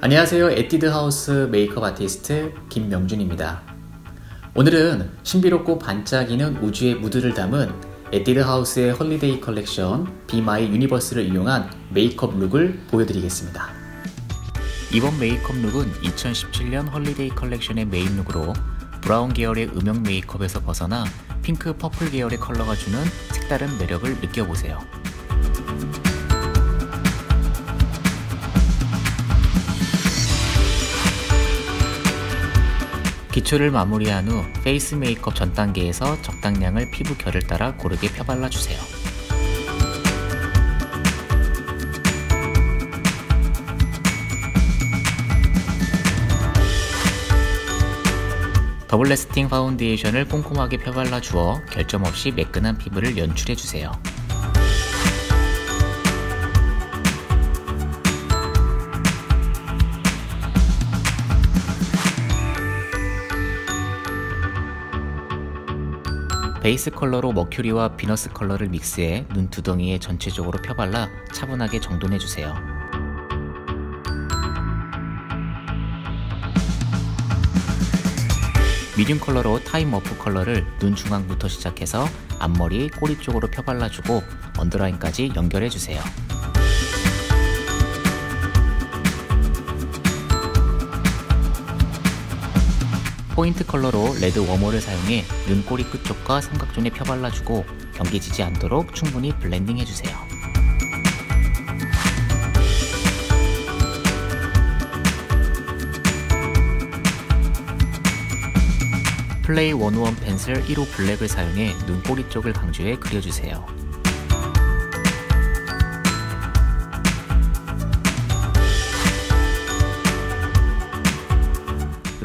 안녕하세요. 에뛰드 하우스 메이크업 아티스트 김명준입니다. 오늘은 신비롭고 반짝이는 우주의 무드를 담은 에뛰드 하우스의 홀리데이 컬렉션 My Universe를 이용한 메이크업 룩을 보여드리겠습니다. 이번 메이크업 룩은 2017년 홀리데이 컬렉션의 메인 룩으로 브라운 계열의 음영 메이크업에서 벗어나 핑크 퍼플 계열의 컬러가 주는 색다른 매력을 느껴보세요. 기초를 마무리한 후 페이스 메이크업 전 단계에서 적당량을 피부 결을 따라 고르게 펴발라주세요. 더블 레스팅 파운데이션을 꼼꼼하게 펴발라 주어 결점 없이 매끈한 피부를 연출해주세요. 베이스 컬러로 머큐리와 비너스 컬러를 믹스해 눈두덩이에 전체적으로 펴발라 차분하게 정돈해주세요. 미디움 컬러로 타임 머프 컬러를 눈 중앙부터 시작해서 앞머리, 꼬리 쪽으로 펴발라주고 언더라인까지 연결해주세요. 포인트 컬러로 레드 워머를 사용해 눈꼬리 끝쪽과 삼각존에 펴발라주고 경계지지 않도록 충분히 블렌딩 해주세요. 플레이 원원 펜슬 1호 블랙을 사용해 눈꼬리 쪽을 강조해 그려주세요.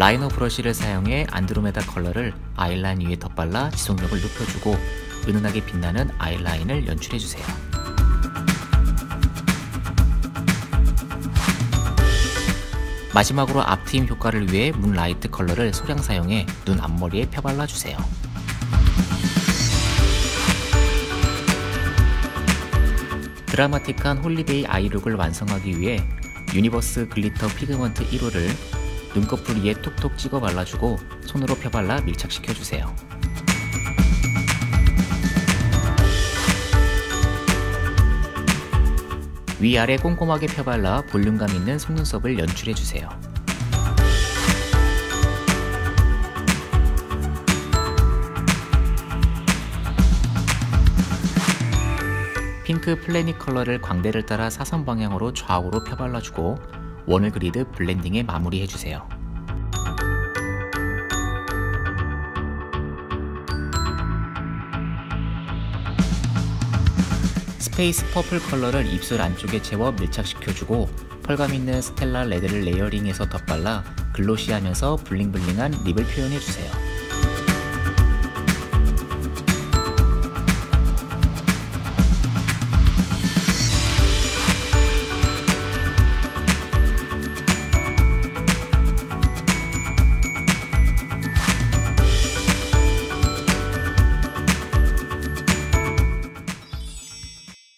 라이너 브러쉬를 사용해 안드로메다 컬러를 아이라인 위에 덧발라 지속력을 높여주고 은은하게 빛나는 아이라인을 연출해주세요. 마지막으로 앞트임 효과를 위해 문 라이트 컬러를 소량 사용해 눈 앞머리에 펴발라주세요. 드라마틱한 홀리데이 아이룩을 완성하기 위해 유니버스 글리터 피그먼트 1호를 눈꺼풀 위에 톡톡 찍어 발라주고 손으로 펴발라 밀착시켜주세요. 위아래 꼼꼼하게 펴발라 볼륨감 있는 속눈썹을 연출해주세요. 핑크 플래닛 컬러를 광대를 따라 사선 방향으로 좌우로 펴발라주고 원을 그리듯 블렌딩에 마무리해주세요. 스페이스 퍼플 컬러를 입술 안쪽에 채워 밀착시켜주고 펄감 있는 스텔라 레드를 레이어링해서 덧발라 글로시하면서 블링블링한 립을 표현해주세요.